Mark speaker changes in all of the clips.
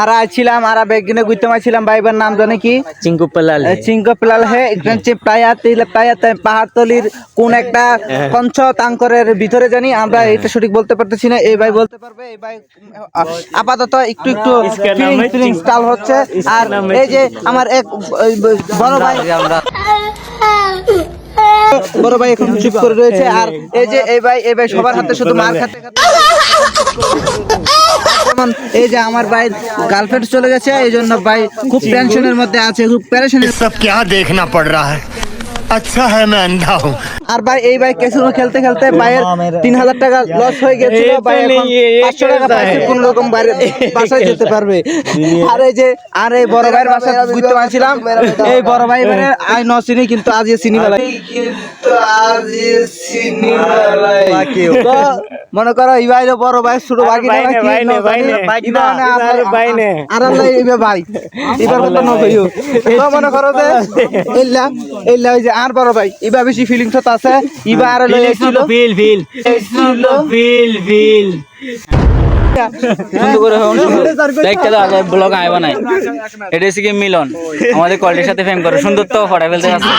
Speaker 1: আর আছিলাম আর বেগিনে গুইতে মাছিলাম ভাইবার নাম জানে কি?
Speaker 2: চিঙ্কু পেলাল
Speaker 1: চিঙ্ক প্লাল হে একজন হচ্ছে প্রায়া পাহাড়তলির কোন একটা পঞ্চ তাঙ্করের ভিতরে জানি আমরা এটা সঠিক বলতে পারতেছি না এই ভাই বলতে পারবে এই ভাই আপাতত একটু একটু ফিলিং হচ্ছে। আর এই যে আমার এক বড় ভাই বড় ভাই এখন চুপ করে রয়েছে আর এই যে এই ভাই এই ভাই সবার হাতে শুধু মার খাতে খাতে যেমন এই যে আমার ভাই গার্লফ্রেন্ড চলে গেছে এই জন্য ভাই খুব টেনশনের মধ্যে আছে খুব প্যারেশনের
Speaker 3: सब क्या देखना पड़ रहा है अच्छा है मैं अंधा हूँ
Speaker 1: আর ভাই এই ভাই ক্যাসিনো খেলতে খেলতে ভাইয়ের তিন হাজার টাকা লস হয়ে গেছিল। ভাই এখন পাঁচশো টাকা পাইছে কোন রকম বাইরে বাসায় যেতে পারবে। আর এই যে আর এই বড় ভাইয়ের বাসায় ঘুরতে পারছিলাম। এই বড় ভাই মানে আই ন চিনি কিন্তু আজ এ চিনি বেলায় তো মনে করো এই ভাই বড় ভাই ছোট ভাই আর আল্লাহ ভাই। এবার কথা ন কইও। তো মনে করো যে এল্লা এল্লা ওই যে আর বড় ভাই এবার বেশি ফিলিংস তো আছে? এবার আর লই আসছিল
Speaker 2: ফিল ফিল
Speaker 1: এসছিল
Speaker 2: ফিল ফিল সুন্দর করে হন লাইকটা দাও আগে ব্লগ আইবা নাই। এটা হচ্ছে কি মিলন। আমাদের কোয়ালিটির সাথে ফেম করে। সুন্দর তো ফটা ফেলতে আছে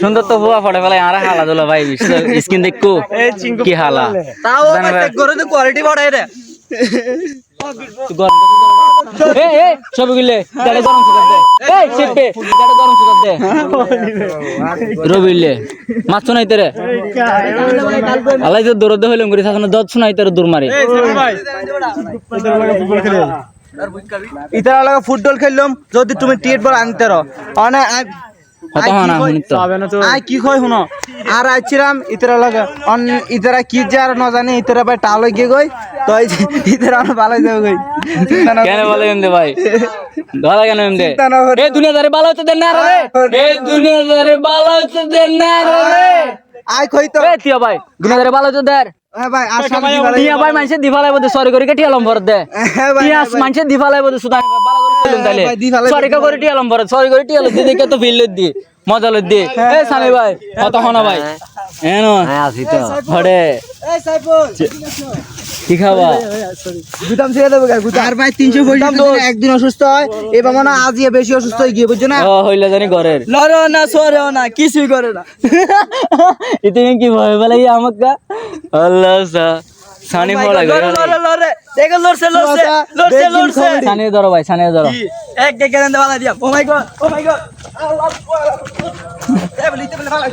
Speaker 2: সুন্দর তো হুয়া ফটা ফেলাই আর হালা দোলা ভাই স্কিন দেখো কি হালা।
Speaker 1: তাও কোয়ালিটি বড় রে
Speaker 2: এ এ সব গিলে গাড়ি গরম সুগার দে। এই চিপে গাড়ি গরম সুগার দে। রবিলে মাছ শুনাই তেরে। আলাই যে দৌড় হইলাম করে থাকুন দত শুনাই তেরে দূর মারে।
Speaker 1: ইতার লাগা ফুটবল খেললাম যদি তুমি টিট বল আনতে রো। অনে
Speaker 2: কত হনা শুনি তো
Speaker 1: আই কি কই? শুনো? আর আইছিলাম ইতারা লাগা। অন ইতারা কি যে আর ন জানি ইতারা ভাই টাল গিয়ে গই তো ভালো যাবে গই
Speaker 2: কেন বলে এমদে ভাই? ধরা কেন এমদে?
Speaker 1: চিন্তা না
Speaker 2: এ দুনিয়াদারে ভালো হতে দেন না রে। এ দুনিয়াদারে ভালো হতে দেন না রে।
Speaker 1: আই কই তো।
Speaker 2: এ ভাই দুনিয়াদারে ভালো হতে দেন।
Speaker 1: হ্যাঁ ভাই আর সামনে কি ভালো
Speaker 2: তিয়া ভাই মানুষে দিফালাই বদে সরি করে কেটে আলম ভরত দে।
Speaker 1: হ্যাঁ ভাই,
Speaker 2: তিয়া
Speaker 1: হ্যাঁ ভাই।
Speaker 2: মানুষে দিফালাই বদে সুদান ভালো করে চলুন তাইলে।
Speaker 1: ভাই, দিফালাই
Speaker 2: সরি করে টি আলম ভরত সরি করে টি আলম দি দেখে তো দি মজা লদ দি। এ সামি ভাই কত হনা ভাই। এন কি খাবা?
Speaker 1: গুদাম ছেড়ে দেবো আর ভাই তিনশো পঁয়ষট্টি একদিন অসুস্থ হয় এবার মনে হয় আজকে বেশি অসুস্থ হয়ে গিয়ে বুঝছ না?
Speaker 2: ও হইলে জানি ঘরের।
Speaker 1: লড়ো না সরেও না কিছুই করে না।
Speaker 2: তুমি কি ভয় বলে আমাকে আল্লাহ সা সানি ফলা করে
Speaker 1: লড়ে দেখো লড়ছে লড়ছে লড়ছে লড়ছে।
Speaker 2: সানি ধরো ভাই সানি ধরো।
Speaker 1: এক দেখে দেন দেওয়া দিয়া ও মাই গড ও মাই গড আল্লাহ ভালো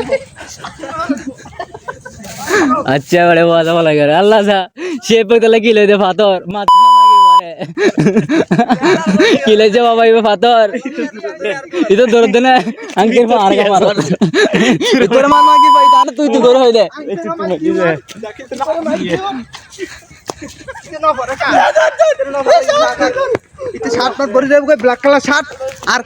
Speaker 2: আচ্ছা বড়ে বাজা ফলা করে আল্লাহ সা পেতলে কি লইতে ফাতর? মারে কি লইছে বাবা ইবে ফাতর? ইতো দরদ না আঙ্কের পা আর কা মারো। তোর মার মাগি ভাই, তাহলে তুই তুই ধরে হই দে।
Speaker 1: শার্ট ব্ল্যাক কালার শার্ট আর